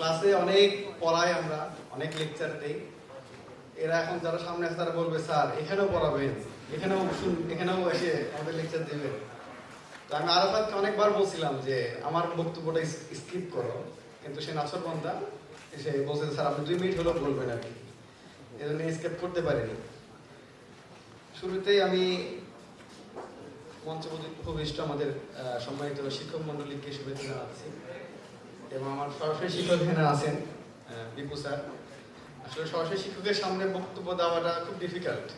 ক্লাসে অনেক পড়াই আমরা, অনেক লেকচার দেই। এরা এখন যারা সামনে আছে তারা বলবে, স্যার, এখানেও পড়াবেন, এখানেও শুন, এখানেও এসে আমাদের লেকচার দেবেন তো আমি আরাফাতকে অনেকবার বলছিলাম যে, আমার বক্তব্যটা স্কিপ করো। কিন্তু সে নাসর বন্ধা এসে বলছে, স্যার, আপনি দুই মিনিট হলেও বলবেন আর কি। এজন্য স্কিপ করতে পারিনি। শুরুতেই আমি মঞ্চ উপবিষ্ট আমাদের সম্মানিত শিক্ষক মন্ডলীকে শুভেচ্ছা জানাচ্ছি। এবং আমার সরাসরি শিক্ষক এখানে আছেন বিপু স্যার। আসলে সরাসরি শিক্ষকের সামনে বক্তব্য দেওয়াটা খুব ডিফিকাল্ট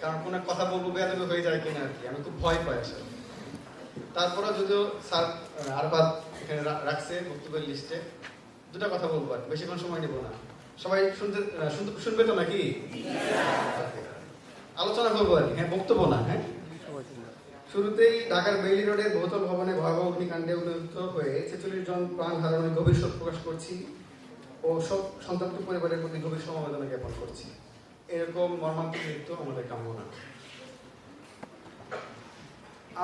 কারণ কোনো কথা বলব বেয়াদবি হয়ে যায় কিনা আর কি, আমি খুব ভয় পাই আসলে। তারপরে যদিও স্যার আরবাদ এখানে রাখছে বক্তব্যের লিস্টে দুটা কথা বলব আর বেশিক্ষণ সময় নেব না। সবাই শুনতে শুনতে- শুনবে তো নাকি? আলোচনা করব আর হ্যাঁ বক্তব্য না হ্যাঁ? শুরুতেই ঢাকার বেইলি রোডের বহুতল ভবনে ভয়াবহ অগ্নিকাণ্ডে উন্নত হয়ে ছেচল্লিশ জন প্রাণ হারানোর গভীর শোক প্রকাশ করছি ও সব সন্তাপ্ত পরিবারের প্রতি গভীর সমবেদনা জ্ঞাপন করছি। এরকম মর্মান্তিক মৃত্যু আমাদের কাম্য না।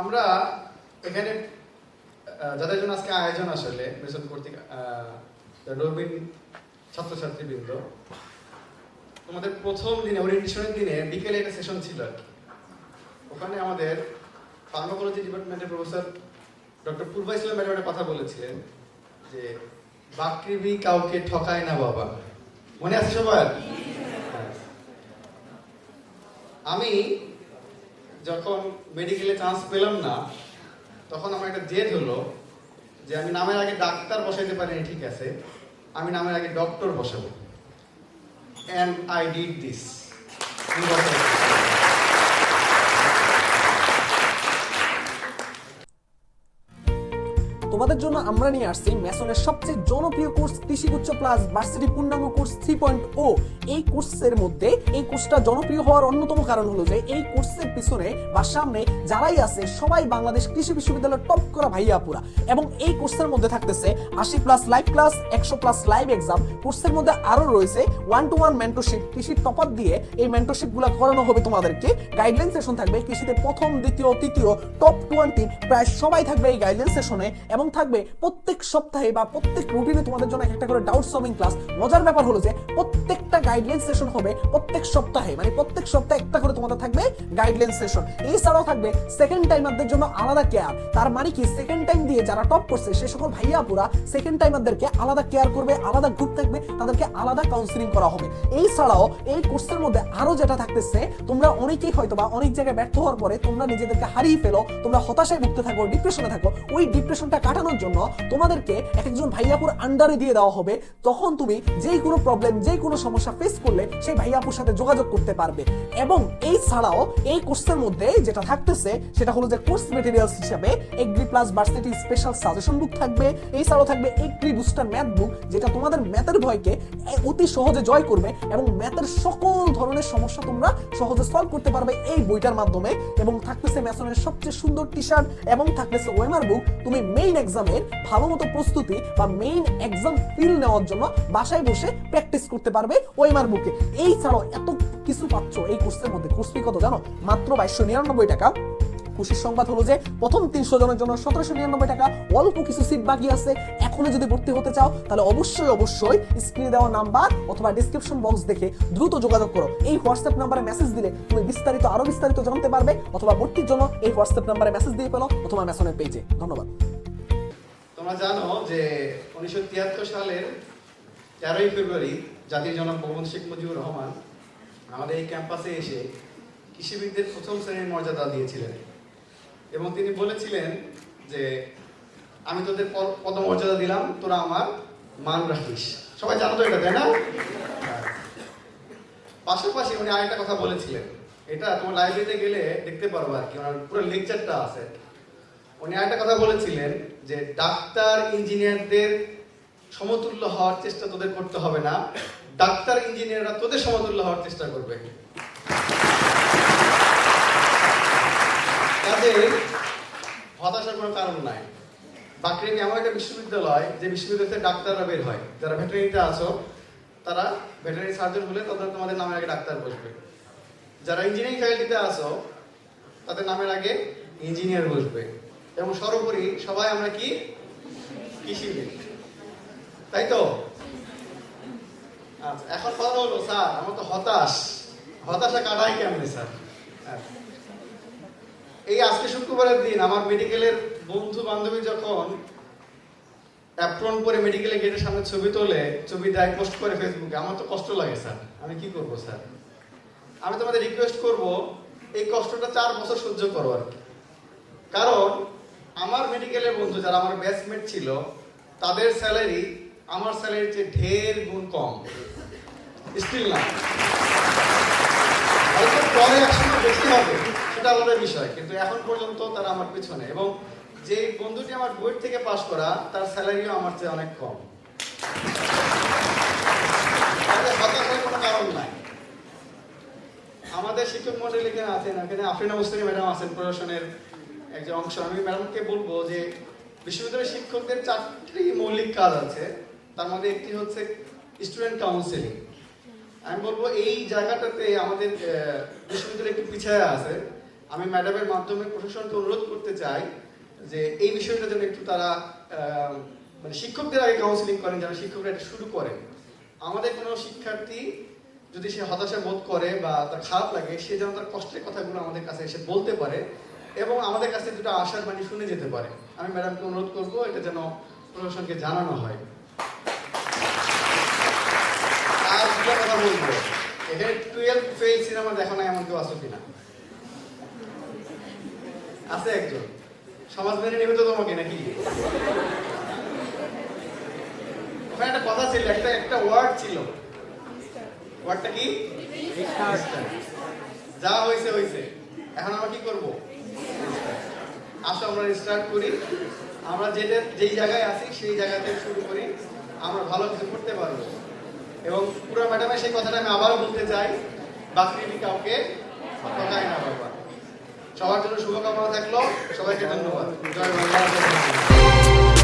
আমরা এখানে যাদের জন্য আজকে আয়োজন আসলে মেসন কর্তৃক রবিন ছাত্রছাত্রীবৃন্দ, তোমাদের প্রথম দিনে ওরিয়েন্টেশনের দিনে বিকেলে একটা সেশন ছিল আর কি। ওখানে আমাদের ফার্মাকোলজি ডিপার্টমেন্টের professor doctor Purba Islam madam একটা কথা বলেছিলেন যে বাকৃবি কাউকে ঠকায় না বাবা। মনে আছে সবার? হ্যাঁ। আমি যখন মেডিকেলে চান্স পেলাম না, তখন আমার একটা জেদ হলো যে, আমি নামের আগে ডাক্তার বসাইতে পারিনি, ঠিক আছে। আমি নামের আগে ডক্টর বসাবো। অ্যান্ড আই ডিড দিস তোমাদের জন্য আমরা নিয়ে আসছি মেসনের সবচেয়ে জনপ্রিয় কোর্স কৃষি উচ্চ প্লাস ভার্সিটি পূর্ণাঙ্গ কোর্স থ্রি পয়েন্ট ও এই কোর্সের মধ্যে, এই কোর্সটা জনপ্রিয় হওয়ার অন্যতম কারণ হলো যে, এই কোর্সের পিছনে বা সামনে যারাই আছে, সবাই বাংলাদেশ কৃষি বিশ্ববিদ্যালয়ের টপ করা ভাইয়া পুরা এবং এই কোর্সের মধ্যে থাকতেছে আশি প্লাস লাইভ ক্লাস একশো প্লাস লাইভ এক্সাম কোর্সের মধ্যে আরও রয়েছে ওয়ান টু ওয়ান মেন্টরশিপ কৃষির টপার দিয়ে এই মেন্টরশিপগুলো করানো হবে তোমাদেরকে। গাইডলাইন সেশন থাকবে কৃষিতে প্রথম, দ্বিতীয়, তৃতীয় টপ টোয়েন্টি প্রায় সবাই থাকবে এই গাইডলাইন সেশনে এবং থাকবে প্রত্যেক সপ্তাহে বা প্রত্যেক রুটিনে তোমাদের জন্য একটা করে ডাউট সলভিং ক্লাস মজার ব্যাপার হলো যে প্রত্যেকটা গাইডলাইন সেশন হবে প্রত্যেক সপ্তাহে মানে প্রত্যেক সপ্তাহে একটা করে তোমাদের থাকবে গাইডলাইন সেশন এছাড়াও থাকবে সেকেন্ড টাইমারদের জন্য আলাদা কেয়ার তার মানে কি সেকেন্ড টাইম দিয়ে যারা টপ করছে, সে সকল ভাইয়া পুরা সেকেন্ড টাইমারদেরকে আলাদা কেয়ার করবে, আলাদা গ্রুপ থাকবে, তাদেরকে আলাদা কাউন্সিলিং করা হবে। এই ছাড়াও এই কোর্সের মধ্যে আরও যেটা থাকতেছে, তোমরা অনেকেই হয়তো বা অনেক জায়গায় ব্যর্থ হওয়ার পরে তোমরা নিজেদেরকে হারিয়ে ফেলো, তোমরা হতাশায় ভুগতে থাকো ডিপ্রেশনে থাকো, ওই ডিপ্রেশনটা কাটানোর জন্য তোমাদেরকে এক একজন ভাইয়াপুর আন্ডারে দিয়ে দেওয়া হবে। তখন তুমি যেই কোনো প্রবলেম যেই কোনো সমস্যা ফেস করলে সেই ভাইয়াপুর সাথে যোগাযোগ করতে পারবে। এবং এই ছাড়াও এই কোর্সের মধ্যে যেটা থাকতেছে, সেটা হলো যে কোর্স মেটেরিয়ালস হিসাবে agri plus varsity special suggestion book থাকবে। এই ছাড়াও থাকবে এগ্রি বুস্টার ম্যাথ বুক যেটা তোমাদের ম্যাথের ভয়কে অতি সহজে জয় করবে এবং ম্যাথের সকল ধরনের সমস্যা তোমরা সহজে সলভ করতে পারবে এই বইটার মাধ্যমে। এবং থাকতেছে ম্যাসনের সবচেয়ে সুন্দর টি শার্ট এবং থাকতেছে ওয়েমার বুক তুমি মেইন এক্সামের ভালো মতো প্রস্তুতি বা মেইন এক্সাম ফিল নেওয়ার জন্য বাসায় বসে প্র্যাকটিস করতে পারবে ওয়েমার বুকে এই ছাড়াও এত কিছু পাচ্ছ এই কোর্সের মধ্যে। কোর্স ফি কত জানো? মাত্র বাইশশো নিরানব্বই টাকা। খুশির সংবাদ হলো যে প্রথম তিনশো জনের জন্য সতেরোশো নিরানব্বই টাকা। অল্প কিছু সিট বাকি আছে। এখনও যদি ভর্তি হতে চাও, তাহলে অবশ্যই অবশ্যই স্ক্রিনে দেওয়া নাম্বার অথবা ডিসক্রিপশন বক্স দেখে দ্রুত যোগাযোগ করো। এই হোয়াটসঅ্যাপ নাম্বারে মেসেজ দিলে তুমি বিস্তারিত আরও বিস্তারিত জানতে পারবে অথবা ভর্তির জন্য এই হোয়াটসঅ্যাপ নাম্বারে মেসেজ দিয়ে পেল অথবা মেসনের পেজে ধন্যবাদ। তোমরা জানো যে উনিশশো তিয়াত্তর সালের তেরোই ফেব্রুয়ারি জাতির জনক মোহাম্মদ শেখ মুজিবুর রহমান আমাদের এই ক্যাম্পাসে এসে কৃষিবিদদের প্রথম শ্রেণির মর্যাদা দিয়েছিলেন। এবং তিনি বলেছিলেন যে, আমি তোদের পদ- পদমর্যাদা দিলাম, তোরা আমার মান রাখিস। সবাই জানো তো এটা, তাই না? পাশাপাশি উনি আরেকটা কথা বলেছিলেন। এটা তোমার লাইব্রেরিতে গেলে দেখতে পারব আর কি, ওনার পুরো লেকচারটা আছে উনি আরেকটা কথা বলেছিলেন যে ডাক্তার ইঞ্জিনিয়ারদের সমতুল্য হওয়ার চেষ্টা তোদের করতে হবে না। ডাক্তার ইঞ্জিনিয়াররা তোদের সমতুল্য হওয়ার চেষ্টা করবে। তাদের হতাশার কোনো কারণ নাই। বাকরিমি এমন একটা বিশ্ববিদ্যালয় যে বিশ্ববিদ্যালয়তে ডাক্তাররা বের হয়। যারা ভেটেরিনিতে আছো, তারা ভেটেরিনারি সার্জন হলে তাদের তোমাদের নামের আগে ডাক্তার বসবে। যারা ইঞ্জিনিয়ারিং ফ্যাকাল্টিতে আছো, তাদের নামের আগে ইঞ্জিনিয়ার বসবে। এবং সর্বোপরি সবাই আমরা কি? কৃষিবিদ তাই তো? আচ্ছা এখন কথা হলো, স্যার, আমার তো হতাশ। হতাশা কাটাই কেমনে, স্যার? আচ্ছা। এই আজকে শুক্রবারের দিন আমার মেডিকেলের বন্ধু বান্ধবী যখন অ্যাপ্রন করে মেডিকেলে গেটের সামনে ছবি তোলে, ছবি দেয় পোস্ট করে ফেসবুকে আমার তো কষ্ট লাগে, স্যার। আমি কি করব, স্যার? আমি তোমাদের রিকোয়েস্ট করব, এই কষ্টটা চার বছর সহ্য করো আর। কারণ আমার মেডিকেলের বন্ধু যারা আমার ব্যাচমেট ছিল, তাদের স্যালারি আমার স্যালারির চেয়ে ঢের গুণ কম। স্টিল না। পরে একসময় বেশি হবে, সেটা আলাদা বিষয়, কিন্তু এখন পর্যন্ত তারা আমার পিছনে। এবং যে বন্ধুটি আমার বইয়ের থেকে পাশ করা, তার স্যালারিও আমার চেয়ে অনেক কম। কোনো কারণ নাই। আমাদের শিক্ষক মন্ডলী এখানে আছেন, এখানে আফরিনা মুস্তানি ম্যাডাম আছেন, প্রশাসনের একজন অংশ আমি ম্যাডামকে বলব যে বিশ্ববিদ্যালয়ের শিক্ষকদের চারটি মৌলিক কাজ আছে। তার মধ্যে একটি হচ্ছে স্টুডেন্ট কাউন্সিলিং আমি বলব এই জায়গাটাতে আমাদের বিশ্ববিদ্যালয় একটু পিছায় আছে। আমি ম্যাডামের মাধ্যমে প্রশাসনকে অনুরোধ করতে চাই যে এই বিষয়টা যেন একটু তারা মানে শিক্ষকদের আগে কাউন্সিলিং করেন, যেন শিক্ষকরা এটা শুরু করেন। আমাদের কোনো শিক্ষার্থী যদি সে হতাশা বোধ করে বা তার খারাপ লাগে, সে যেন তার কষ্টের কথাগুলো আমাদের কাছে এসে বলতে পারে। এবং আমাদের কাছে দুটো আশার বাণী শুনে যেতে পারে। আমি ম্যাডামকে অনুরোধ করব এটা যেন প্রশাসনকে জানানো হয়। আর দুটো কথা বলব। এখানে টুয়েলভ ফেল সিনেমা দেখো না এমন কেউ আসো কিনা? আছে একজন। সমাজ মেনে নেবে তো তোমাকে নাকি? ওখানে একটা কথা ছিল একটা একটা ওয়ার্ড ছিল। ওয়ার্ডটা কি? যা হয়েছে হয়েছে। এখন আমরা কি করব? আসো, আমরা স্টার্ট করি। আমরা যেটা, যেই জায়গায় আছি, সেই জায়গা থেকে শুরু করি। আমরা ভালো কিছু করতে পারব। এবং পুরো ম্যাডামের সেই কথাটা আমি আবারও বলতে চাই বাকি কাউকে ঠকায় না বাবা সবার জন্য শুভকামনা থাকল। সবাইকে ধন্যবাদ। জয় বাংলা।